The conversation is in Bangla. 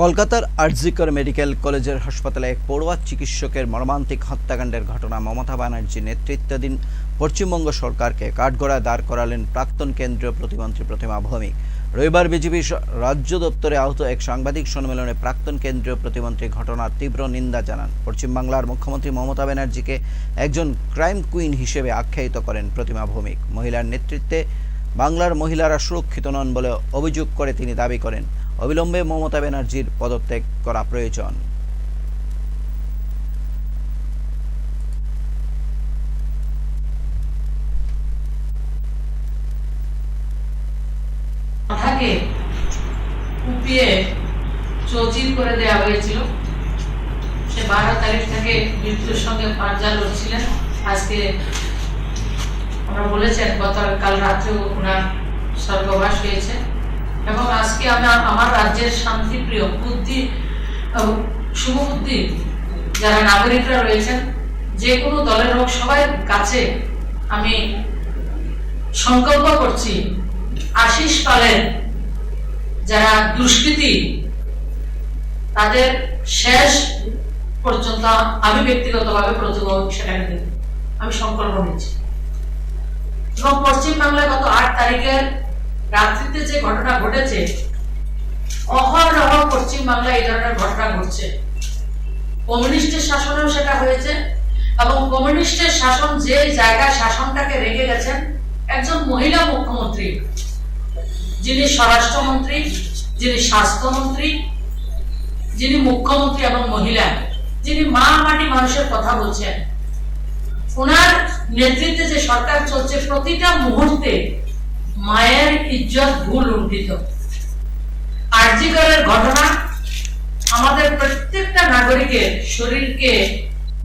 কলকাতার আরজিকর মেডিকেল কলেজের হাসপাতালে এক পড়ুয়া চিকিৎসকের মর্মান্তিক হত্যাকাণ্ডের ঘটনা মমতা ব্যানার্জি নেতৃত্বাধীন পশ্চিমবঙ্গ সরকারকে কাঠগড়ায় দাঁড় করালেন প্রাক্তন কেন্দ্রীয় প্রতিমন্ত্রী প্রতিমা ভৌমিক। রবিবার বিজেপি রাজ্য দপ্তরে আহত এক সাংবাদিক সম্মেলনে প্রাক্তন কেন্দ্রীয় প্রতিমন্ত্রী ঘটনার তীব্র নিন্দা জানান। পশ্চিমবাংলার মুখ্যমন্ত্রী মমতা ব্যানার্জিকে একজন ক্রাইম কুইন হিসেবে আখ্যায়িত করেন প্রতিমা ভৌমিক। মহিলার নেতৃত্বে বাংলার মহিলারা সুরক্ষিত নন বলে অভিযোগ করে তিনি দাবি করেন। অবিলম্বে মমতা ব্যানার্জির পদত্যাগ করা প্রয়োজন। কুপিয়ে চৌচির করে দেওয়া হয়েছিল। সে বারো তারিখ থেকে মৃত্যুর সঙ্গে পাঞ্জা লড়ছিলেন। আজকে ওনারা বলেছেন গত কাল রাত্রেও ওনার স্বর্গবাস হয়েছে। এবং আজকে আমার আমার রাজ্যের শান্তিপ্রিয় বুদ্ধি শুভবুদ্ধি যারা নাগরিকরা রয়েছেন, যে কোনো দলের হোক সবাই কাছে আমি সংকল্প করছি, আশিস পালের যারা দুষ্কৃতী, তাদের শেষ পর্যন্ত আমি ব্যক্তিগতভাবে প্রতিভা সেটাকে দেব। আমি সংকল্প নিচ্ছি। এবং পশ্চিমবাংলায় গত আট তারিখের রাত্রিতে যে ঘটনা ঘটেছে, অহরহ পশ্চিম বাংলায় এই ধরনের ঘটনা ঘটছে। কমিউনিস্টের শাসনেও সেটা হয়েছে এবং কমিউনিস্টের শাসন যে জায়গায় শাসনটাকে রেখে গেছেন, একজন মহিলা মুখ্যমন্ত্রী, যিনি স্বরাষ্ট্রমন্ত্রী, যিনি স্বাস্থ্যমন্ত্রী, যিনি মুখ্যমন্ত্রী এবং মহিলা, যিনি মা মাটি মানুষের কথা বলছেন। ওনার নেতৃত্বে যে সরকার চলছে, প্রতিটা মুহূর্তে মায়ের ইজ্জত ভুল লুণ্ঠিত। আর্জিকরের ঘটনা আমাদের প্রত্যেকটা নাগরিকের শরীরকে